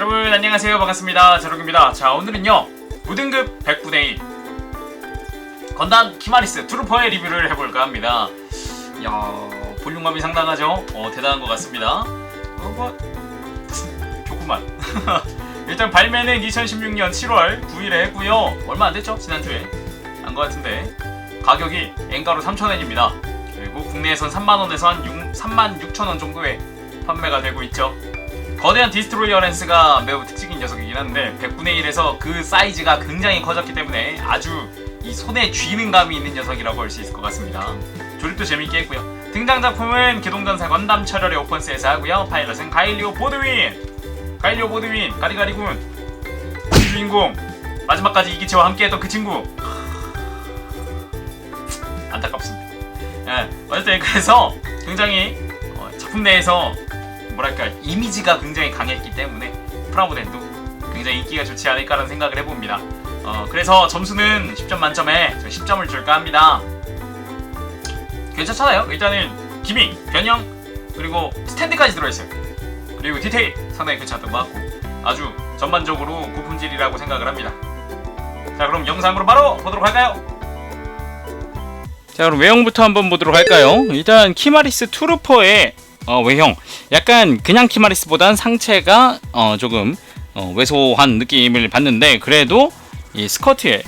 여러분 안녕하세요. 반갑습니다. 자록입니다. 자 오늘은요 무등급 100분의 1 건담 키마리스 트루퍼의 리뷰를 해볼까 합니다. 야 볼륨감이 상당하죠? 어 대단한 것 같습니다. 어뭐 좋구만. 일단 발매는 2016년 7월 9일에 했고요. 얼마 안 됐죠? 지난주에. 한것 같은데. 가격이 엔가로 3,000원입니다. 그리고 국내에선 3만원에서 한 6, 3만 6천원 정도에 판매가 되고 있죠 거대한 디스트로이어 렌스가 매우 특징인 녀석이긴 한데 100분의 1에서 그 사이즈가 굉장히 커졌기 때문에 아주 이 손에 쥐는 감이 있는 녀석이라고 할 수 있을 것 같습니다. 조립도 재밌게 했고요. 등장 작품은 기동전사 건담 철혈의 오펀스에서 하고요. 파일럿은 가일리오 보드윈, 가일리오 보드윈, 가리가리군, 주인공 마지막까지 이기치와 함께했던 그 친구 안타깝습니다. 예, 어쨌든 그래서 굉장히 어, 작품 내에서 뭐랄까 이미지가 굉장히 강했기 때문에 프라모델도 굉장히 인기가 좋지 않을까라는 생각을 해봅니다. 어, 그래서 점수는 10점 만점에 10점을 줄까 합니다. 괜찮잖아요. 일단은 기믹, 변형, 그리고 스탠드까지 들어있어요. 그리고 디테일 상당히 괜찮았던 것 같고 아주 전반적으로 고품질이라고 생각을 합니다. 자 그럼 영상으로 바로 보도록 할까요? 자 그럼 외형부터 한번 보도록 할까요? 일단 키마리스 투루퍼의 어, 외형 약간 그냥 키마리스보단 상체가 어, 조금 어, 왜소한 느낌을 받는데 그래도 이 스커트의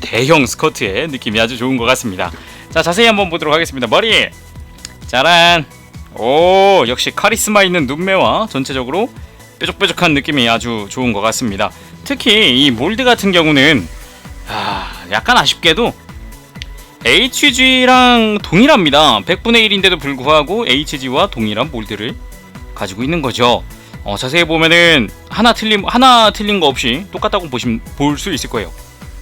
대형 스커트의 느낌이 아주 좋은 것 같습니다. 자 자세히 한번 보도록 하겠습니다. 머리 짜란 오 역시 카리스마 있는 눈매와 전체적으로 뾰족뾰족한 느낌이 아주 좋은 것 같습니다. 특히 이 몰드 같은 경우는 아, 약간 아쉽게도 HG랑 동일합니다. 100분의 1인데도 불구하고 HG와 동일한 몰드를 가지고 있는 거죠. 어, 자세히 보면은 하나 틀림 하나 틀린 거 없이 똑같다고 보시면 볼 수 있을 거예요.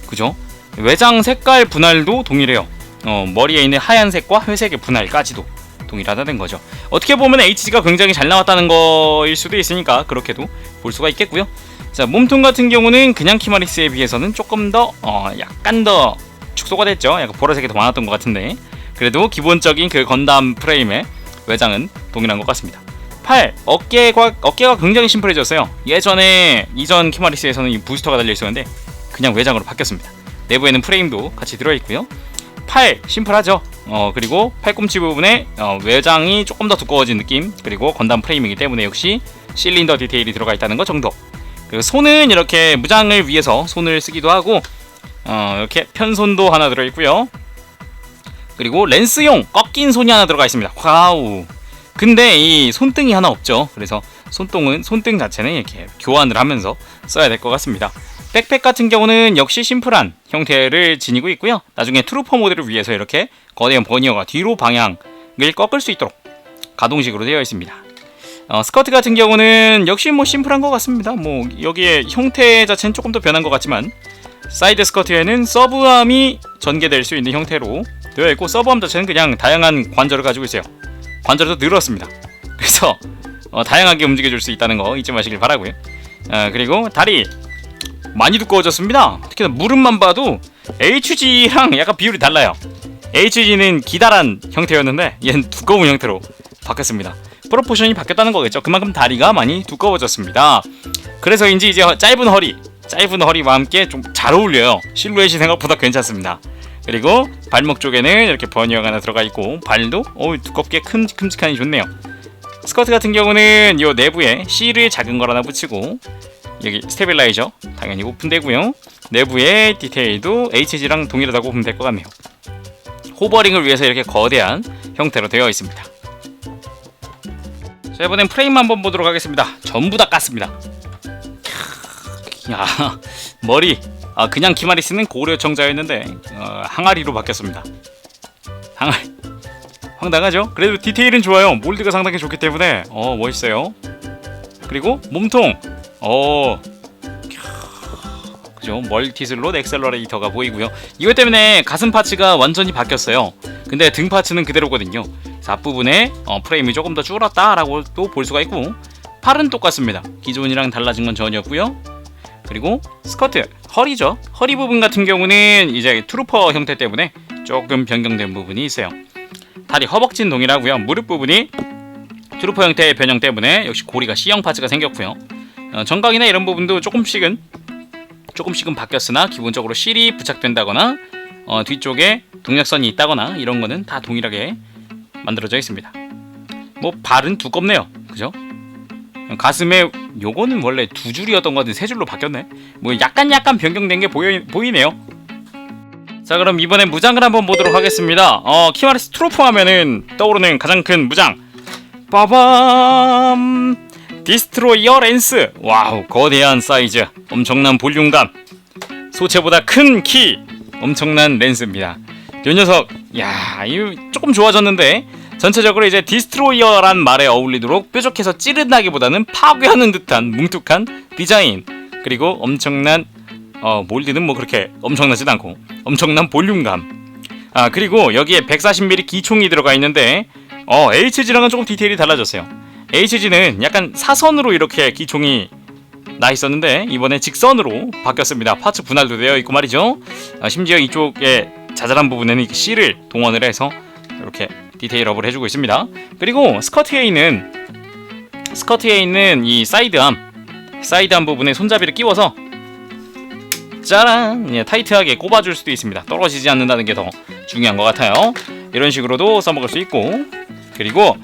그죠? 외장 색깔 분할도 동일해요. 어, 머리에 있는 하얀색과 회색의 분할까지도 동일하다는 거죠. 어떻게 보면 HG가 굉장히 잘 나왔다는 거일 수도 있으니까 그렇게도 볼 수가 있겠고요. 자 몸통 같은 경우는 그냥 키마리스에 비해서는 조금 더 어, 약간 더 축소가 됐죠. 약간 보라색이 더 많았던 것 같은데 그래도 기본적인 그 건담 프레임의 외장은 동일한 것 같습니다. 팔 어깨가 어깨가 굉장히 심플해졌어요. 예전에 이전 키마리스에서는 이 부스터가 달려 있었는데 그냥 외장으로 바뀌었습니다. 내부에는 프레임도 같이 들어 있고요. 팔 심플하죠. 어 그리고 팔꿈치 부분에 어, 외장이 조금 더 두꺼워진 느낌 그리고 건담 프레임이기 때문에 역시 실린더 디테일이 들어가 있다는 것 정도. 그 손은 이렇게 무장을 위해서 손을 쓰기도 하고 어, 이렇게 편손도 하나 들어 있고요. 그리고 렌스용 꺾인 손이 하나 들어가 있습니다. 와우. 근데 이 손등이 하나 없죠. 그래서 손등은 손등 자체는 이렇게 교환을 하면서 써야 될 것 같습니다. 백팩 같은 경우는 역시 심플한 형태를 지니고 있고요. 나중에 트루퍼 모델을 위해서 이렇게 거대한 버니어가 뒤로 방향을 꺾을 수 있도록 가동식으로 되어 있습니다. 어, 스커트 같은 경우는 역시 뭐 심플한 것 같습니다. 뭐 여기에 형태 자체는 조금 더 변한 것 같지만 사이드 스커트에는 서브암이 전개될 수 있는 형태로 되어 있고 서브암 자체는 그냥 다양한 관절을 가지고 있어요. 관절도 늘었습니다. 그래서 어, 다양하게 움직여줄 수 있다는 거 잊지 마시길 바라고요. 어, 그리고 다리 많이 두꺼워졌습니다. 특히나 무릎만 봐도 HG랑 약간 비율이 달라요. HG는 기다란 형태였는데 얘는 두꺼운 형태로 바뀌었습니다. 프로포션이 바뀌었다는 거겠죠. 그만큼 다리가 많이 두꺼워졌습니다. 그래서인지 이제 짧은 허리, 짧은 허리와 함께 좀 잘 어울려요. 실루엣이 생각보다 괜찮습니다. 그리고 발목 쪽에는 이렇게 버니어가 하나 들어가 있고 발도 어 두껍게 큼, 큼직하니 좋네요. 스커트 같은 경우는 이 내부에 실을 작은 걸 하나 붙이고 여기 스테빌라이저 당연히 오픈되고요. 내부의 디테일도 HG랑 동일하다고 보면 될 것 같네요. 호버링을 위해서 이렇게 거대한 형태로 되어 있습니다. 자 이번엔 프레임 한번 보도록 하겠습니다. 전부 다 깠습니다. 야 머리 아 그냥 키마리스는 고려 청자였는데 어, 항아리로 바뀌었습니다. 항아리 황당하죠? 그래도 디테일은 좋아요. 몰드가 상당히 좋기 때문에 어 멋있어요. 그리고 몸통 어 멀티슬롯 엑셀러레이터가 보이고요. 이것 때문에 가슴 파츠가 완전히 바뀌었어요. 근데 등 파츠는 그대로거든요. 앞부분에 어, 프레임이 조금 더 줄었다라고 또 볼 수가 있고 팔은 똑같습니다. 기존이랑 달라진 건 전혀 없고요. 그리고 스커트 허리죠. 허리 부분 같은 경우는 이제 트루퍼 형태 때문에 조금 변경된 부분이 있어요. 다리 허벅지는 동일하고요. 무릎 부분이 트루퍼 형태의 변형 때문에 역시 고리가 C형 파츠가 생겼고요. 어, 정강이나 이런 부분도 조금씩은 조금씩은 바뀌었으나 기본적으로 실이 부착된다거나 어, 뒤쪽에 동력선이 있다거나 이런 거는 다 동일하게 만들어져 있습니다. 뭐 발은 두껍네요. 그죠? 가슴에 요거는 원래 두 줄이었던 거 같은데 세 줄로 바뀌었네. 뭐 약간 약간 변경된 게 보여, 보이네요. 자 그럼 이번엔 무장을 한번 보도록 하겠습니다. 어 키마리 스 트로프 하면은 떠오르는 가장 큰 무장 빠밤 디스트로이어 랜스 와우 거대한 사이즈 엄청난 볼륨감 소체보다 큰 키 엄청난 랜스입니다. 이 녀석 야 이거 조금 좋아졌는데 전체적으로 이제 디스트로이어란 말에 어울리도록 뾰족해서 찌른다기보다는 파괴하는 듯한 뭉툭한 디자인 그리고 엄청난 어, 몰드는 뭐 그렇게 엄청나진 않고 엄청난 볼륨감. 아 그리고 여기에 140mm 기총이 들어가 있는데 어 HG랑은 조금 디테일이 달라졌어요. HG는 약간 사선으로 이렇게 기총이 나 있었는데 이번에 직선으로 바뀌었습니다. 파츠 분할도 되어 있고 말이죠. 아, 심지어 이쪽에 자잘한 부분에는 C를 동원을 해서 이렇게 디테일업을 해주고 있습니다. 그리고 스커트에 있는 스커트에 있는 이 사이드암 사이드암 부분에 손잡이를 끼워서 짜란 예, 타이트하게 꼽아줄 수도 있습니다. 떨어지지 않는다는 게 더 중요한 것 같아요. 이런 식으로도 써먹을 수 있고. 그리고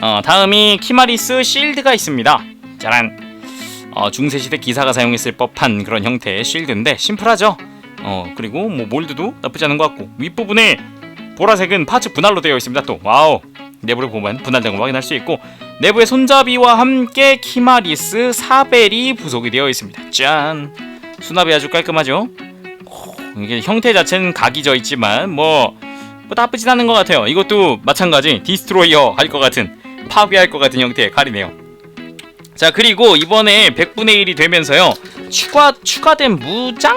어, 다음이 키마리스 실드가 있습니다. 짜란. 어, 중세시대 기사가 사용했을 법한 그런 형태의 실드인데 심플하죠? 어, 그리고 뭐 몰드도 나쁘지 않은 것 같고. 윗부분에 보라색은 파츠 분할로 되어 있습니다 또 와우 내부를 보면 분할된 걸 확인할 수 있고 내부의 손잡이와 함께 키마리스 사벨이 부속이 되어 있습니다 짠 수납이 아주 깔끔하죠. 오, 이게 형태 자체는 각이 져 있지만 뭐, 뭐 나쁘진 않은 것 같아요. 이것도 마찬가지 디스트로이어 할 것 같은 파괴할 것 같은 형태의 칼이네요. 자 그리고 이번에 100분의 1이 되면서요 추가 추가된 무장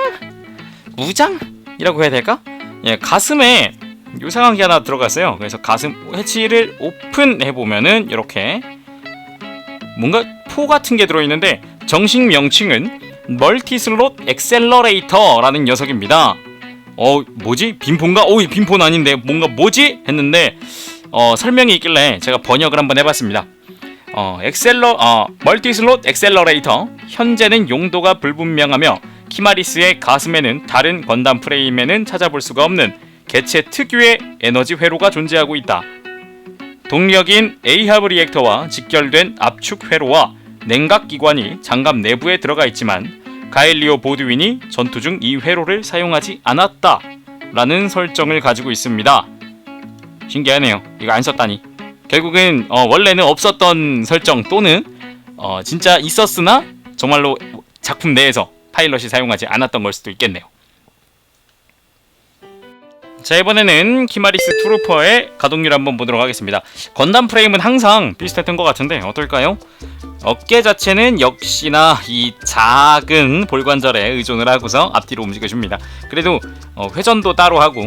무장이라고 해야 될까? 예 가슴에 요상한 게 하나 들어갔어요. 그래서 가슴 해치를 오픈해 보면은 이렇게 뭔가 포 같은 게 들어있는데 정식 명칭은 멀티슬롯 엑셀러레이터라는 녀석입니다. 어 뭐지 빈폰가? 오 빈폰 아닌데 뭔가 뭐지 했는데 어 설명이 있길래 제가 번역을 한번 해봤습니다. 어 엑셀러 어 멀티슬롯 엑셀러레이터 현재는 용도가 불분명하며 키마리스의 가슴에는 다른 건담 프레임에는 찾아볼 수가 없는 개체 특유의 에너지 회로가 존재하고 있다. 동력인 에이하브 리액터와 직결된 압축 회로와 냉각 기관이 장갑 내부에 들어가 있지만 가일리오 보드윈이 전투 중 이 회로를 사용하지 않았다 라는 설정을 가지고 있습니다. 신기하네요. 이거 안 썼다니. 결국은 어, 원래는 없었던 설정 또는 어, 진짜 있었으나 정말로 작품 내에서 파일럿이 사용하지 않았던 걸 수도 있겠네요. 자 이번에는 키마리스 트루퍼의 가동률 한번 보도록 하겠습니다. 건담 프레임은 항상 비슷했던 것 같은데 어떨까요? 어깨 자체는 역시나 이 작은 볼관절에 의존을 하고서 앞뒤로 움직여줍니다. 그래도 어, 회전도 따로 하고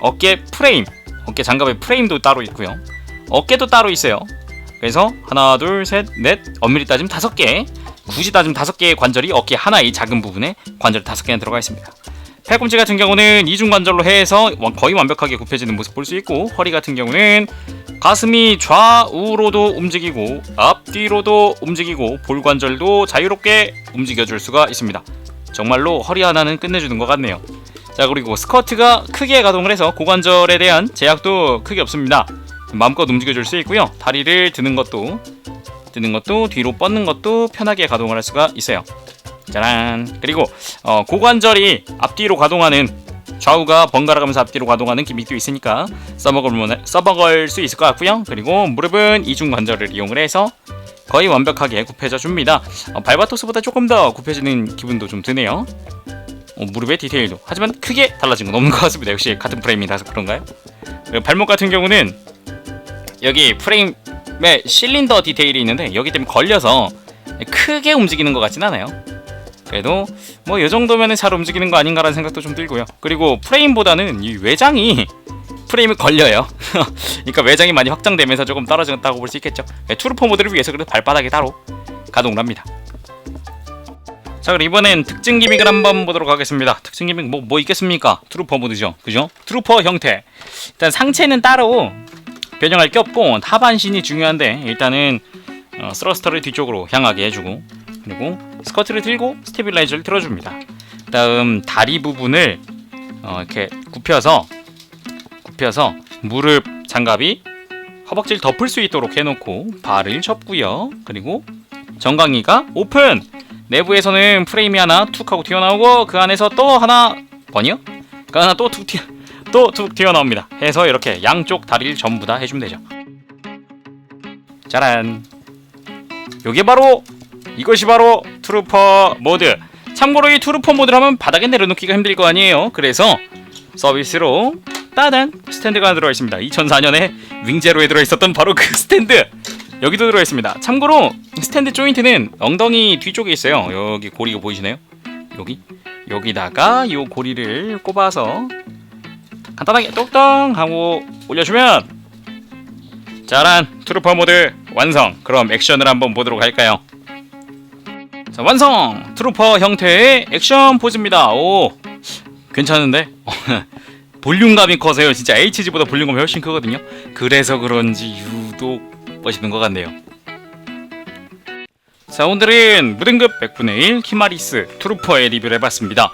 어깨 프레임, 어깨 장갑의 프레임도 따로 있고요. 어깨도 따로 있어요. 그래서 하나, 둘, 셋, 넷, 엄밀히 따지면 다섯 개. 굳이 따지면 다섯 개의 관절이 어깨 하나의 작은 부분에 관절 다섯 개나 들어가 있습니다. 팔꿈치 같은 경우는 이중 관절로 해서 거의 완벽하게 굽혀지는 모습 볼 수 있고 허리 같은 경우는 가슴이 좌우로도 움직이고 앞뒤로도 움직이고 볼관절도 자유롭게 움직여줄 수가 있습니다. 정말로 허리 하나는 끝내주는 것 같네요. 자 그리고 스커트가 크게 가동을 해서 고관절에 대한 제약도 크게 없습니다. 마음껏 움직여줄 수 있고요. 다리를 드는 것도 드는 것도 뒤로 뻗는 것도 편하게 가동을 할 수가 있어요. 짜란. 그리고 어, 고관절이 앞뒤로 가동하는 좌우가 번갈아 가면서 앞뒤로 가동하는 기믹도 있으니까 써먹을, 써먹을 수 있을 것 같고요. 그리고 무릎은 이중 관절을 이용을 해서 거의 완벽하게 굽혀져 줍니다. 어, 발바토스보다 조금 더 굽혀지는 기분도 좀 드네요. 어, 무릎의 디테일도. 하지만 크게 달라진 건 없는 것 같습니다. 역시 같은 프레임이라서 그런가요? 발목 같은 경우는 여기 프레임에 실린더 디테일이 있는데 여기 때문에 걸려서 크게 움직이는 것 같진 않아요 그래도 뭐 이 정도면은 잘 움직이는 거 아닌가라는 생각도 좀 들고요. 그리고 프레임보다는 이 외장이 프레임이 걸려요. 그러니까 외장이 많이 확장되면서 조금 떨어졌다고 볼 수 있겠죠. 네, 투르포 모드를 위해서 그래도 발바닥에 따로 가동을 합니다. 자 그럼 이번엔 특징 기믹을 한번 보도록 하겠습니다. 특징 기믹 뭐, 뭐 있겠습니까? 트루퍼 모드죠. 그죠? 트루퍼 형태. 일단 상체는 따로 변형할 게 없고 하반신이 중요한데 일단은 어, 스러스터를 뒤쪽으로 향하게 해주고 그리고 스커트를 들고 스테빌라이저를 틀어줍니다. 다음 다리 부분을 어, 이렇게 굽혀서 굽혀서 무릎 장갑이 허벅지를 덮을 수 있도록 해놓고 발을 접고요. 그리고 정강이가 오픈. 내부에서는 프레임이 하나 툭 하고 튀어나오고 그 안에서 또 하나 번이요? 그 하나 또툭 튀어 또툭 튀어나옵니다. 해서 이렇게 양쪽 다리를 전부 다 해주면 되죠. 짜란. 요게 바로 이것이 바로 트루퍼 모드. 참고로 이 트루퍼 모드를 하면 바닥에 내려놓기가 힘들 거 아니에요. 그래서 서비스로 따단 스탠드가 들어가 있습니다. 2004년에 윙제로에 들어 있었던 바로 그 스탠드. 여기도 들어 있습니다. 참고로 스탠드 조인트는 엉덩이 뒤쪽에 있어요. 여기 고리가 보이시나요? 여기 여기다가 이 고리를 꼽아서 간단하게 똑똑 하고 올려주면 짜란 트루퍼 모드 완성. 그럼 액션을 한번 보도록 할까요? 자 완성 트루퍼 형태의 액션 포즈입니다. 오 괜찮은데 볼륨감이 커서요. 진짜 HG보다 볼륨감이 훨씬 크거든요. 그래서 그런지 유독 멋있는 것 같네요. 자 오늘은 무등급 100분의 1 키마리스 트루퍼의 리뷰를 해봤습니다.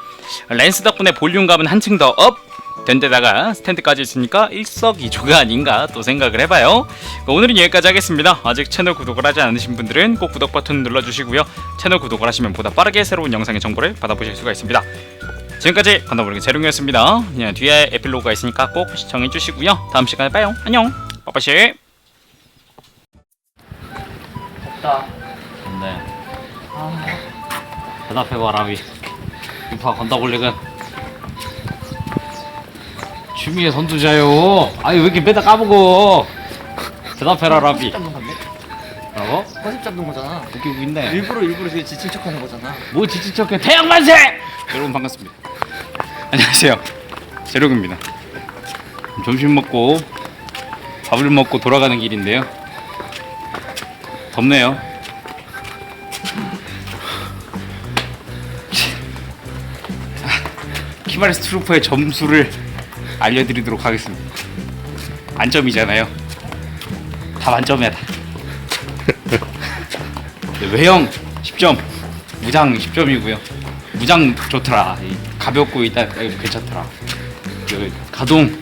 렌스 덕분에 볼륨감은 한층 더 업! 된 데다가 스탠드까지 있으니까 일석이조가 아닌가 또 생각을 해봐요. 오늘은 여기까지 하겠습니다. 아직 채널 구독을 하지 않으신 분들은 꼭 구독 버튼 눌러주시고요. 채널 구독을 하시면 보다 빠르게 새로운 영상의 정보를 받아보실 수가 있습니다. 지금까지 건너버리기 재룡이었습니다. 그냥 뒤에 에필로그가 있으니까 꼭 시청해주시고요. 다음 시간에 봐요. 안녕. 빠빠시. 덥다. 네. 아. 대답해 봐라 위. 이파 건다볼릭은 취미의 선두자요. 아니 왜 이렇게 맨날 까먹어? 대답해라 라비. 잡는 건데? 뭐라고? 허습 잡는 거잖아. 웃기고 있네. 일부러 일부러 되게 지친 척하는 거잖아. 뭐 지치척해 태양 만세! 여러분 반갑습니다. 안녕하세요. 재룡입니다. 점심 먹고 밥을 먹고 돌아가는 길인데요. 덥네요. 키마리스 트루퍼의 점수를 알려드리도록 하겠습니다. 만점이잖아요. 다 만점이야 다. 네, 외형 10점, 무장 10점이고요. 무장 좋더라. 이 가볍고 일단 괜찮더라. 그 가동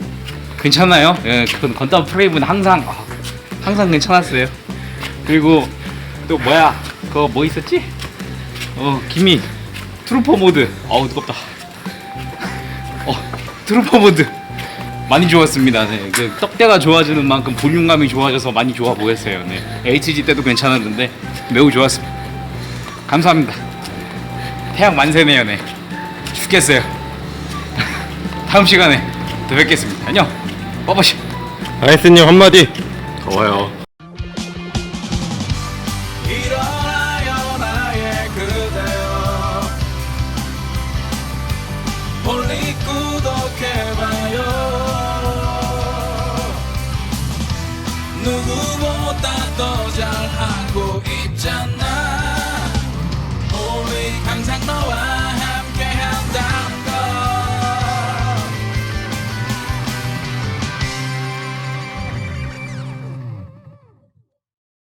괜찮아요. 예, 그 건담 프레임은 항상 아, 항상 괜찮았어요. 그리고 또 뭐야? 그거 뭐 있었지? 어 기미 트루퍼 모드. 어우 뜨겁다. 어 트루퍼 모드 많이 좋았습니다. 네, 그 떡대가 좋아지는 만큼 볼륨감이 좋아져서 많이 좋아 보였어요. 네, HG 때도 괜찮았는데 매우 좋았습니다. 감사합니다. 태양 만세네요, 네. 죽겠어요. 다음 시간에 또 뵙겠습니다. 안녕. 빠바시. 아이스님 한마디 더워요